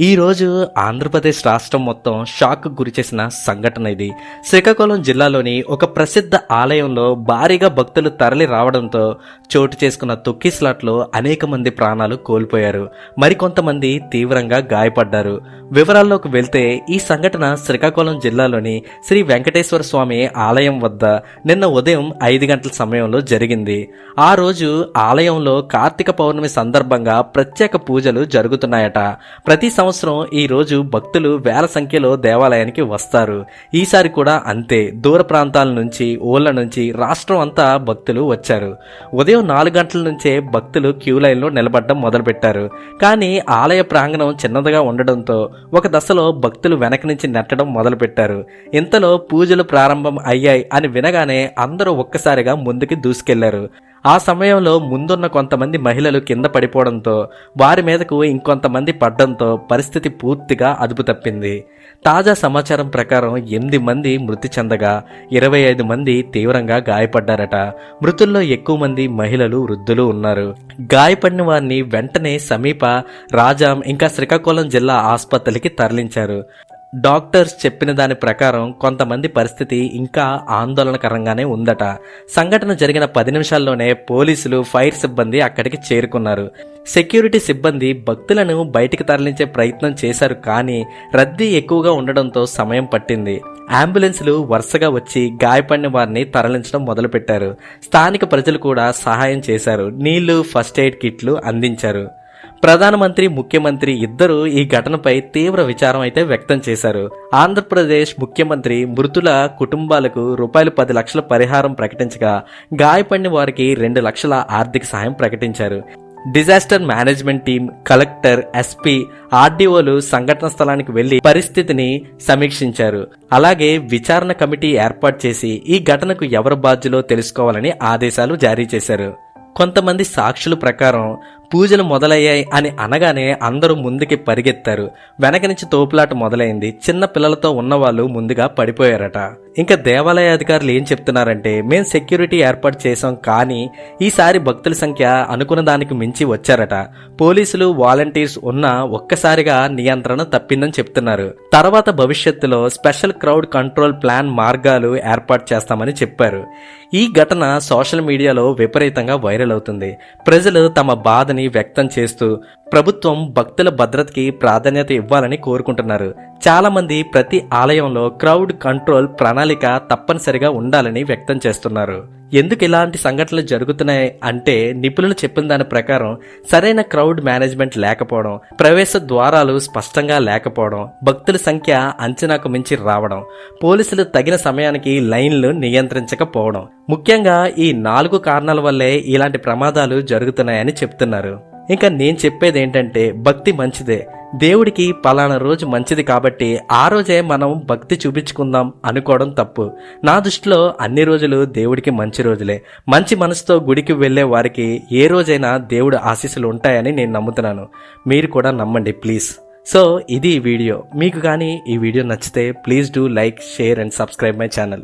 ఈరోజు ఆంధ్రప్రదేశ్ రాష్ట్రం మొత్తం షాక్ గురిచేసిన సంఘటన ఇది. శ్రీకాకుళం జిల్లాలోని ఒక ప్రసిద్ధ ఆలయంలో భారీగా భక్తులు తరలి రావడంతో చోటు చేసుకున్న తొక్కిస్లాట్లో అనేక మంది ప్రాణాలు కోల్పోయారు. మరికొంతమంది తీవ్రంగా గాయపడ్డారు. వివరాల్లోకి వెళ్తే ఈ సంఘటన శ్రీకాకుళం జిల్లాలోని శ్రీ వెంకటేశ్వర స్వామి ఆలయం వద్ద నిన్న ఉదయం ఐదు గంటల సమయంలో జరిగింది. ఆ రోజు ఆలయంలో కార్తీక పౌర్ణమి సందర్భంగా ప్రత్యేక పూజలు జరుగుతున్నాయట. ప్రతి సంవత్సరం ఈ రోజు భక్తులు వేల సంఖ్యలో దేవాలయానికి వస్తారు. ఈసారి కూడా అంతే. దూర ప్రాంతాల నుంచి ఊళ్ళ నుంచి రాష్ట్రం అంతా భక్తులు వచ్చారు. ఉదయం నాలుగు గంటల నుంచే భక్తులు క్యూ లైన్లో నిలబడడం మొదలుపెట్టారు. కానీ ఆలయ ప్రాంగణం చిన్నదిగా ఉండడంతో ఒక దశలో భక్తులు వెనక నుంచి నెట్టడం మొదలుపెట్టారు. ఇంతలో పూజలు ప్రారంభం అయ్యాయి అని వినగానే అందరూ ఒక్కసారిగా ముందుకి దూసుకెళ్ళారు. ఆ సమయంలో ముందున్న కొంతమంది మహిళలు కింద పడిపోవడంతో వారి మీదకు ఇంకొంతమంది పడ్డంతో పరిస్థితి పూర్తిగా అదుపు తప్పింది. తాజా సమాచారం ప్రకారం ఎనిమిది మంది మృతి చెందగా ఇరవై ఐదు మంది తీవ్రంగా గాయపడ్డారట. మృతుల్లో ఎక్కువ మంది మహిళలు వృద్ధులు ఉన్నారు. గాయపడిన వారిని వెంటనే సమీప రాజాం ఇంకా శ్రీకాకుళం జిల్లా ఆసుపత్రికి తరలించారు. డాక్టర్స్ చెప్పిన దాని ప్రకారం కొంతమంది పరిస్థితి ఇంకా ఆందోళనకరంగానే ఉందట. సంఘటన జరిగిన పది నిమిషాల్లోనే పోలీసులు ఫైర్ సిబ్బంది అక్కడికి చేరుకున్నారు. సెక్యూరిటీ సిబ్బంది భక్తులను బయటికి తరలించే ప్రయత్నం చేశారు కానీ రద్దీ ఎక్కువగా ఉండడంతో సమయం పట్టింది. అంబులెన్సులు వరుసగా వచ్చి గాయపడిన వారిని తరలించడం మొదలుపెట్టారు. స్థానిక ప్రజలు కూడా సహాయం చేశారు. నీళ్ళు ఫస్ట్ ఎయిడ్ కిట్లు అందించారు. ప్రధానమంత్రి ముఖ్యమంత్రి ఇద్దరు ఈ ఘటనపై తీవ్ర విచారం అయితే వ్యక్తం చేశారు. ఆంధ్రప్రదేశ్ ముఖ్యమంత్రి మృతుల కుటుంబాలకు రూపాయలు పది లక్షల పరిహారం ప్రకటించగా గాయపడిన వారికి రెండు లక్షల ఆర్థిక సహాయం ప్రకటించారు. Disaster management team collector SP ఆర్డీఓలు సంఘటన స్థలానికి వెళ్ళి పరిస్థితిని సమీక్షించారు. అలాగే విచారణ కమిటీ ఏర్పాటు చేసి ఈ ఘటనకు ఎవరు బాధ్యులో తెలుసుకోవాలని ఆదేశాలు జారీ చేశారు. కొంతమంది సాక్షుల ప్రకారం పూజలు మొదలయ్యాయి అని అనగానే అందరూ ముందుకి పరిగెత్తారు. వెనక నుంచి తోపులాట మొదలైంది. చిన్న పిల్లలతో ఉన్నవాళ్ళు ముందుగా పడిపోయారట. ఇంకా దేవాలయ అధికారులు ఏం చెప్తున్నారంటే మేము సెక్యూరిటీ ఏర్పాటు చేశాం కానీ ఈసారి భక్తుల సంఖ్య అనుకున్న దానికి మించి వచ్చారట. పోలీసులు వాలంటీర్స్ ఉన్న ఒక్కసారిగా నియంత్రణ తప్పిందని చెప్తున్నారు. తర్వాత భవిష్యత్తులో స్పెషల్ క్రౌడ్ కంట్రోల్ ప్లాన్ మార్గాలు ఏర్పాటు చేస్తామని చెప్పారు. ఈ ఘటన సోషల్ మీడియాలో విపరీతంగా వైరల్ అవుతుంది. ప్రజలు తమ బాధని వ్యక్తం చేస్తూ ప్రభుత్వం భక్తుల భద్రతకి ప్రాధాన్యత ఇవ్వాలని కోరుకుంటున్నారు. చాలామంది ప్రతి ఆలయంలో క్రౌడ్ కంట్రోల్ ప్రణాళిక తప్పనిసరిగా ఉండాలని వ్యక్తం చేస్తున్నారు. ఎందుకు ఇలాంటి సంఘటనలు జరుగుతున్నాయి అంటే నిపుణులు చెప్పిన దాని ప్రకారం సరైన క్రౌడ్ మేనేజ్మెంట్ లేకపోవడం ప్రవేశ ద్వారాలు స్పష్టంగా లేకపోవడం భక్తుల సంఖ్య అంచనాకు మించి రావడం పోలీసులు తగిన సమయానికి లైన్లు నియంత్రించకపోవడం. ముఖ్యంగా ఈ నాలుగు కారణాల వల్లే ఇలాంటి ప్రమాదాలు జరుగుతున్నాయని చెప్తున్నారు. ఇంకా నేను చెప్పేది ఏంటంటే భక్తి మంచిదే. దేవుడికి పలానా రోజు మంచిది కాబట్టి ఆ రోజే మనం భక్తి చూపించుకుందాం అనుకోవడం తప్పు. నా దృష్టిలో అన్ని రోజులు దేవుడికి మంచి రోజులే. మంచి మనసుతో గుడికి వెళ్ళే వారికి ఏ రోజైనా దేవుడు ఆశీస్సులు ఉంటాయని నేను నమ్ముతున్నాను. మీరు కూడా నమ్మండి ప్లీజ్. సో ఇది వీడియో. మీకు కానీ ఈ వీడియో నచ్చితే please do like share and subscribe my channel.